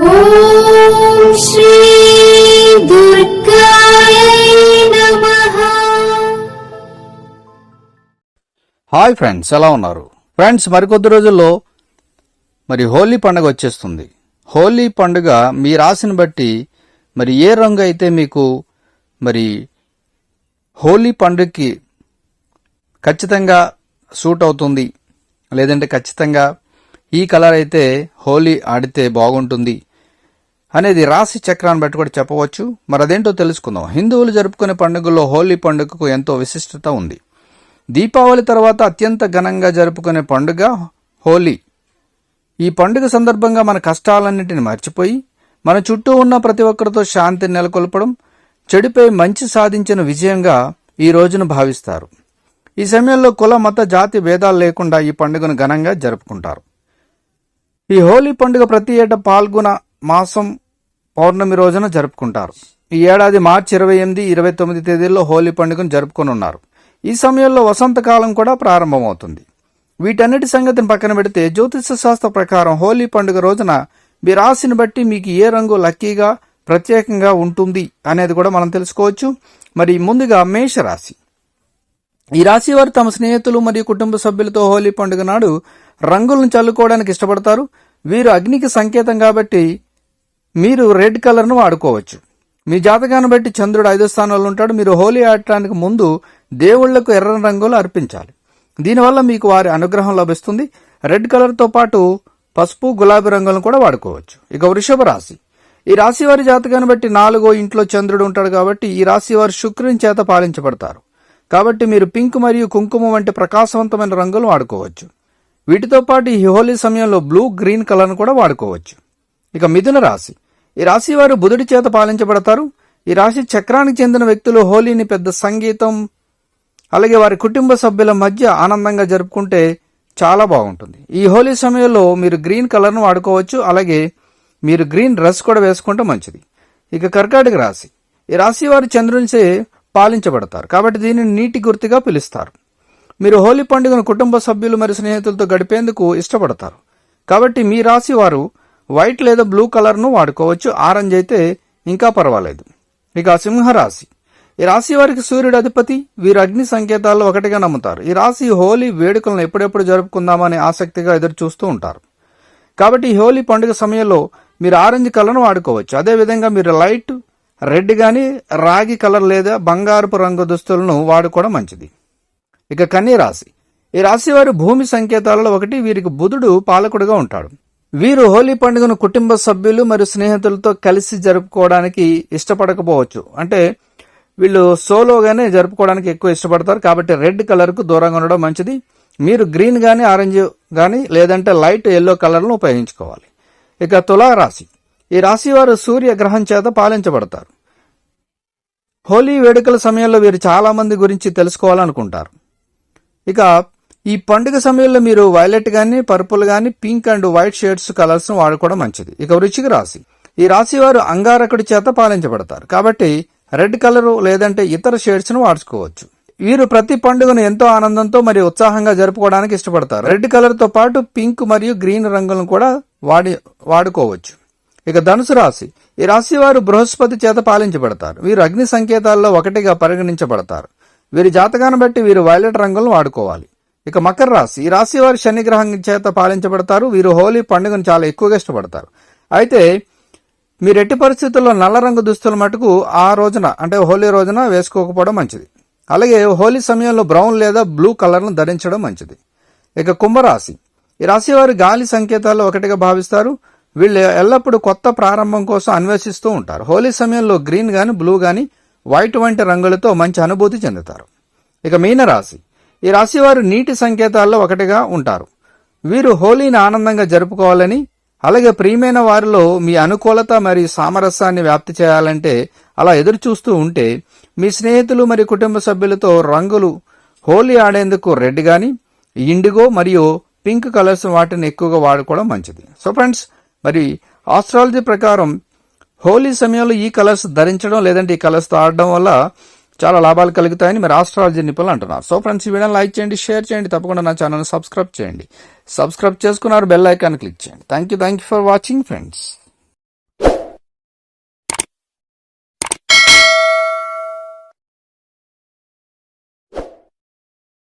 Hi friends ఎలా ఉన్నారు? Friends మరికొద్ది రోజుల్లో మరి హోలీ పండుగ వచ్చేస్తుంది. హోలీ పండుగ మీ రాశిని బట్టి మరి ఏ రంగు అయితే మీకు మరి హోలీ పండుగకి ఖచ్చితంగా సూట్ అవుతుంది లేదంటే ఖచ్చితంగా ఈ కలర్ అయితే హోలీ ఆడితే బాగుంటుంది అనేది రాశి చక్రాన్ని బట్టి కూడా చెప్పవచ్చు. మరి అదేంటో తెలుసుకుందాం. హిందువులు జరుపుకునే పండుగల్లో హోలీ పండుగకు ఎంతో విశిష్టత ఉంది. దీపావళి తర్వాత అత్యంత ఘనంగా జరుపుకునే పండుగ హోలీ. ఈ పండుగ సందర్భంగా మన కష్టాలన్నింటిని మర్చిపోయి మన చుట్టూ ఉన్న ప్రతి ఒక్కరితో శాంతిని నెలకొల్పడం చెడుపై మంచి సాధించిన విజయంగా ఈ రోజును భావిస్తారు. ఈ సమయంలో కుల మత జాతి భేదాలు లేకుండా ఈ పండుగను ఘనంగా జరుపుకుంటారు. ఈ హోలీ పండుగ ప్రతి ఏటా పాల్గొన మాసం పౌర్ణమి రోజున జరుపుకుంటారు. ఈ ఏడాది మార్చి ఇరవై ఎనిమిది ఇరవై తొమ్మిది తేదీల్లో హోలీ పండుగను జరుపుకొనున్నారు. ఈ సమయంలో వసంతకాలం కూడా ప్రారంభమవుతుంది. వీటన్నిటి సంగతిని పక్కన పెడితే జ్యోతిష శాస్త్ర ప్రకారం హోలీ పండుగ రోజున మీ రాశిని బట్టి మీకు ఏ రంగు లక్కీగా ప్రత్యేకంగా ఉంటుంది అనేది కూడా మనం తెలుసుకోవచ్చు. మరి ముందుగా మేషరాశి. ఈ రాశి వారు తమ స్నేహితులు మరియు కుటుంబ సభ్యులతో హోలీ పండుగ నాడు రంగులను చల్లుకోవడానికి ఇష్టపడతారు. వీరు అగ్నికి సంకేతం కాబట్టి మీరు రెడ్ కలర్ను వాడుకోవచ్చు. మీ జాతకాన్ని బట్టి చంద్రుడు ఐదో స్థానంలో ఉంటాడు. మీరు హోలీ ఆడటానికి ముందు దేవుళ్ళకు ఎర్ర రంగులు అర్పించాలి. దీనివల్ల మీకు వారి అనుగ్రహం లభిస్తుంది. రెడ్ కలర్తో పాటు పసుపు గులాబీ రంగులను కూడా వాడుకోవచ్చు. ఇక వృషభ రాశి. ఈ రాశి వారి జాతకాన్ని బట్టి నాలుగో ఇంట్లో చంద్రుడు ఉంటాడు కాబట్టి ఈ రాశి వారు శుక్రుని చేత పాలించబడతారు. కాబట్టి మీరు పింక్ మరియు కుంకుమ వంటి ప్రకాశవంతమైన రంగులు వాడుకోవచ్చు. వీటితో పాటు ఈ హోలీ సమయంలో బ్లూ గ్రీన్ కలర్ను కూడా వాడుకోవచ్చు. ఇక మిథున రాశి. ఈ రాశి వారు బుధుడి చేత పాలించబడతారు. ఈ రాశి చక్రానికి చెందిన వ్యక్తులు హోలీని పెద్ద సంగీతం అలాగే వారి కుటుంబ సభ్యుల మధ్య ఆనందంగా జరుపుకుంటే చాలా బాగుంటుంది. ఈ హోలీ సమయంలో మీరు గ్రీన్ కలర్ను వాడుకోవచ్చు అలాగే మీరు గ్రీన్ డ్రెస్ కూడా వేసుకుంటే మంచిది. ఇక కర్కాటక రాశి. ఈ రాశి వారు చంద్రునిచే పాలించబడతారు కాబట్టి దీనిని నీటి గుర్తుగా పిలుస్తారు. మీరు హోలీ పండుగను కుటుంబ సభ్యులు మరియు స్నేహితులతో గడిపేందుకు ఇష్టపడతారు. కాబట్టి మీ రాశి వారు వైట్ లేదా బ్లూ కలర్ను వాడుకోవచ్చు ఆరెంజ్ అయితే ఇంకా పర్వాలేదు. ఇక సింహరాశి. ఈ రాశి వారికి సూర్యుడు అధిపతి వీరు అగ్ని సంకేతాల్లో ఒకటిగా నమ్ముతారు. ఈ రాశి హోలీ వేడుకలను ఎప్పుడెప్పుడు జరుపుకుందామని ఆసక్తిగా ఎదురు చూస్తూ ఉంటారు. కాబట్టి ఈ హోలీ పండుగ సమయంలో మీరు ఆరెంజ్ కలర్ను వాడుకోవచ్చు. అదేవిధంగా మీరు లైట్ రెడ్ గాని రాగి కలర్ లేదా బంగారపు రంగు దుస్తులను వాడుకోవడం మంచిది. ఇక కన్య రాశి. ఈ రాశి వారి భూమి సంకేతాలలో ఒకటి వీరికి బుధుడు పాలకుడుగా ఉంటాడు. వీరు హోలీ పండుగను కుటుంబ సభ్యులు మరియు స్నేహితులతో కలిసి జరుపుకోవడానికి ఇష్టపడకపోవచ్చు. అంటే వీళ్ళు సోలోగానే జరుపుకోవడానికి ఎక్కువ ఇష్టపడతారు. కాబట్టి రెడ్ కలర్కు దూరంగా ఉండడం మంచిది. మీరు గ్రీన్ కానీ ఆరెంజ్ కానీ లేదంటే లైట్ ఎల్లో కలర్ను ఉపయోగించుకోవాలి. ఇక తులా రాశి ఈ రాశి వారు సూర్య గ్రహం చేత పాలించబడతారు. హోలీ వేడుకల సమయంలో వీరు చాలామంది గురించి తెలుసుకోవాలనుకుంటారు. ఇక ఈ పండుగ సమయంలో మీరు వైలెట్ గాని పర్పుల్ గాని pink and white shades colours వాడుకోవడం మంచిది. ఇక వృచ్చిక రాశి. ఈ రాశి వారు అంగారకుడి చేత పాలించబడతారు. కాబట్టి రెడ్ కలర్ లేదంటే ఇతర షేడ్స్ను వాడుకోవచ్చు. వీరు ప్రతి పండుగను ఎంతో ఆనందంతో మరియు ఉత్సాహంగా జరుపుకోవడానికి ఇష్టపడతారు. రెడ్ కలర్తో పాటు పింక్ మరియు గ్రీన్ రంగులను కూడా వాడి వాడుకోవచ్చు. ఇక ధనుసు రాశి. ఈ రాశి వారు బృహస్పతి చేత పాలించబడతారు. వీరు అగ్ని సంకేతాల్లో ఒకటిగా పరిగణించబడతారు. వీరి జాతకాన్ని బట్టి వీరు వైలెట్ రంగులను వాడుకోవాలి. ఇక మకర రాశి. ఈ రాశి వారు శనిగ్రహం చేత పాలించబడతారు. వీరు హోలీ పండుగను చాలా ఎక్కువగా ఇష్టపడతారు. అయితే మీరు ఎట్టి పరిస్థితుల్లో నల్ల రంగు దుస్తుల మటుకు ఆ రోజున అంటే హోలీ రోజున వేసుకోకపోవడం మంచిది. అలాగే హోలీ సమయంలో బ్రౌన్ లేదా బ్లూ కలర్ను ధరించడం మంచిది. ఇక కుంభరాశి. ఈ రాశి వారు గాలి సంకేతాల్లో ఒకటిగా భావిస్తారు. వీళ్ళు ఎల్లప్పుడూ కొత్త ప్రారంభం కోసం అన్వేషిస్తూ ఉంటారు. హోలీ సమయంలో గ్రీన్ కానీ బ్లూ కానీ వైట్ వంటి రంగులతో మంచి అనుభూతి చెందుతారు. ఇక మీనరాశి. ఈ రాశివారు నీటి సంకేతాల్లో ఒకటిగా ఉంటారు. వీరు హోలీని ఆనందంగా జరుపుకోవాలని అలాగే ప్రియమైన వారిలో మీ అనుకూలత మరియు సామరస్యాన్ని వ్యాప్తి చేయాలంటే అలా ఎదురు చూస్తూ ఉంటే మీ స్నేహితులు మరియు కుటుంబ సభ్యులతో రంగులు హోలీ ఆడేందుకు రెడ్ గాని ఇండిగో మరియు పింక్ కలర్స్ వాటిని ఎక్కువగా వాడుకోవడం మంచిది. సో ఫ్రెండ్స్ మరి ఆస్ట్రాలజీ ప్రకారం హోలీ సమయంలో ఈ కలర్స్ ధరించడం లేదంటే ఈ కలర్స్ ఆడడం వల్ల చాలా లాభాలు కలుగుతాయని మీరు ఆస్ట్రాలజీ నిపుణులు అంటున్నారు. సో ఫ్రెండ్స్ ఈ వీడియోని లైక్ చేయండి షేర్ చేయండి తప్పకుండా నా ఛానల్ సబ్స్క్రైబ్ చేయండి. సబ్స్క్రైబ్ చేసుకున్నారు బెల్ ఐకాన్ క్లిక్ చేయండి. Thank you thank you for watching friends.